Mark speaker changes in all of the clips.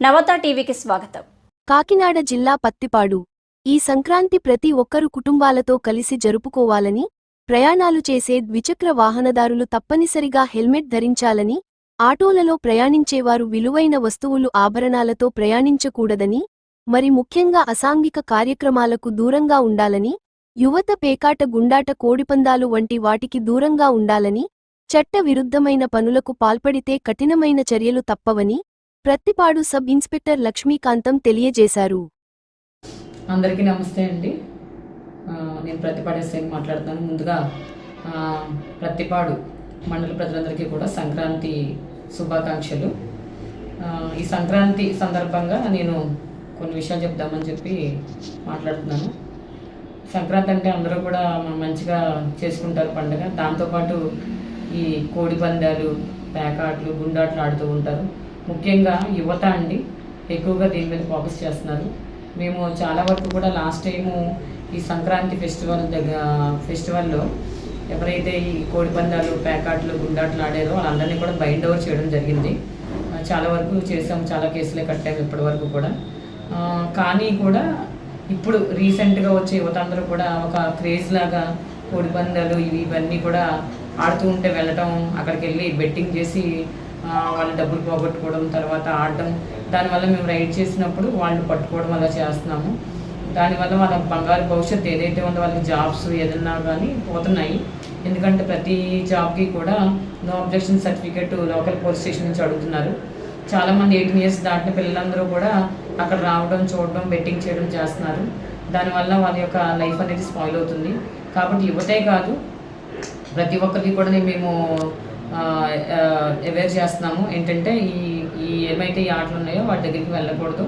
Speaker 1: నవత టీవీకి స్వాగతం.
Speaker 2: కాకినాడ జిల్లా పత్తిపాడు. ఈ సంక్రాంతి ప్రతి ఒక్కరు కుటుంబాలతో కలిసి జరుపుకోవాలని ప్రయాణాలు చేసే ద్విచక్ర వాహనదారులు తప్పనిసరిగా హెల్మెట్ ధరించాలని ఆటోలలో ప్రయాణించేవారు విలువైన వస్తువులు ఆభరణాలతో ప్రయాణించకూడదని మరి ముఖ్యంగా అసాంఘిక కార్యక్రమాలకు దూరంగా ఉండాలని యువత పేకాట గుండాట కోడిపందాలు వంటి వాటికి దూరంగా ఉండాలని చట్ట విరుద్ధమైన పనులకు పాల్పడితే కఠినమైన చర్యలు తప్పవని ప్రత్తిపాడు సబ్ ఇన్స్పెక్టర్ లక్ష్మీకాంతం తెలియజేశారు.
Speaker 3: అందరికీ నమస్తే అండి. నేను ప్రతిపాడు సింగ్ మాట్లాడుతాను. ముందుగా ప్రతిపాడు మండల ప్రజలందరికీ కూడా సంక్రాంతి శుభాకాంక్షలు. ఈ సంక్రాంతి సందర్భంగా నేను కొన్ని విషయాలు చెప్దామని చెప్పి మాట్లాడుతున్నాను. సంక్రాంతి అంటే అందరూ కూడా మంచిగా చేసుకుంటారు పండుగ. దాంతోపాటు ఈ కోడి పందాలు పేకాట్లు గుండాట్లు ఆడుతూ ఉంటారు. ముఖ్యంగా యువత అండి. ఎక్కువగా దీని మీద ఫోకస్ చేస్తున్నారు. మేము చాలా వరకు కూడా లాస్ట్ టైము ఈ సంక్రాంతి ఫెస్టివల్ దగ్గర ఫెస్టివల్లో ఎవరైతే ఈ కోడిపందాలు పేకాట్లు గుండాట్లు ఆడారో వాళ్ళందరినీ కూడా బైండ్ ఓవర్ చేయడం జరిగింది. చాలా వరకు చేసాము చాలా కేసులే కట్టాము ఇప్పటి వరకు కూడా. కానీ కూడా ఇప్పుడు రీసెంట్గా వచ్చే యువత అందరూ కూడా ఒక క్రేజ్ లాగా కోడిపందాలు ఇవి ఇవన్నీ కూడా ఆడుతూ ఉంటే వెళ్ళటం అక్కడికి వెళ్ళి బెట్టింగ్ చేసి వాళ్ళ డబ్బులు పోగొట్టుకోవడం తర్వాత ఆడటం దానివల్ల మేము రైడ్ చేసినప్పుడు వాళ్ళు పట్టుకోవడం అలా చేస్తున్నాము. దానివల్ల వాళ్ళ బంగారు భవిష్యత్తు ఏదైతే ఉందో వాళ్ళకి జాబ్స్ ఏదన్నా కానీ పోతున్నాయి. ఎందుకంటే ప్రతి జాబ్కి కూడా no objection certificate local police station నుంచి అడుగుతున్నారు. చాలామంది ఎయిటీన్ ఇయర్స్ దాటిన పిల్లలందరూ కూడా అక్కడ రావడం చూడడం బెట్టింగ్ చేయడం చేస్తున్నారు. దానివల్ల వాళ్ళ యొక్క లైఫ్ అనేది స్పాయిల్ అవుతుంది. కాబట్టి యువతే కాదు ప్రతి ఒక్కరికి కూడా మేము అవేర్ చేస్తున్నాము. ఏంటంటే ఈ ఈ ఏమైతే ఈ ఆటలు ఉన్నాయో వాటి దగ్గరికి వెళ్ళకూడదు.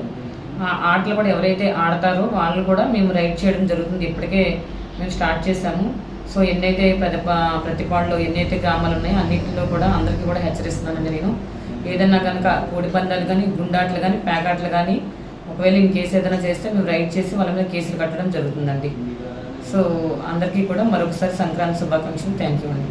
Speaker 3: ఆ ఆటలు కూడా ఎవరైతే ఆడతారో వాళ్ళు కూడా మేము రైడ్ చేయడం జరుగుతుంది. ఇప్పటికే మేము స్టార్ట్ చేసాము సో ఎన్నైతే పెద్ద ప్రతిపాడులో ఎన్నైతే గ్రామాలు ఉన్నాయో అన్నింటిలో కూడా అందరికీ కూడా హెచ్చరిస్తున్నానండి నేను. ఏదన్నా కనుక కోడి పందాలు కానీ గుండాట్లు కానీ ప్యాకాట్లు కానీ ఒకవేళ ఇంక ఏదైనా చేస్తే మేము రైడ్ చేసి వాళ్ళ మీద కేసులు కట్టడం జరుగుతుందండి. సో అందరికీ కూడా మరొకసారి సంక్రాంతి శుభాకాంక్షలు. థ్యాంక్ యూ అండి.